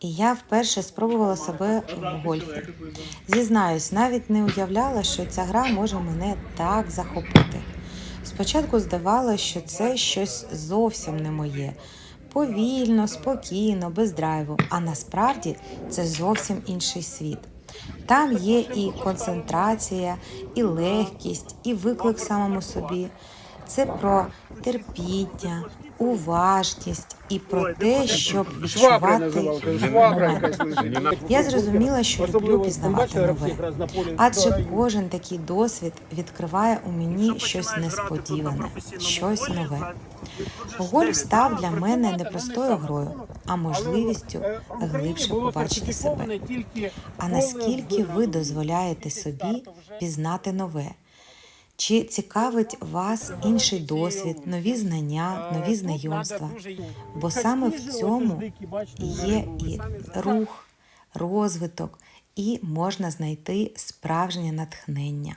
І я вперше спробувала себе в гольфі. Зізнаюсь, навіть не уявляла, що ця гра може мене так захопити. Спочатку здавалося, що це щось зовсім не моє. Повільно, спокійно, без драйву. А насправді це зовсім інший світ. Там є і концентрація, і легкість, і виклик самому собі. Це про терпіння, уважність і про те, щоб відчувати момент. Я зрозуміла, що люблю пізнавати нове. Адже кожен такий досвід відкриває у мені щось несподіване, щось нове. Гольф став для мене не простою грою, а можливістю Е, глибше побачити себе. А наскільки ви дозволяєте собі пізнати нове? Чи цікавить вас інший досвід, нові знання, нові знайомства? Бо саме в цьому є і рух, розвиток, і можна знайти справжнє натхнення.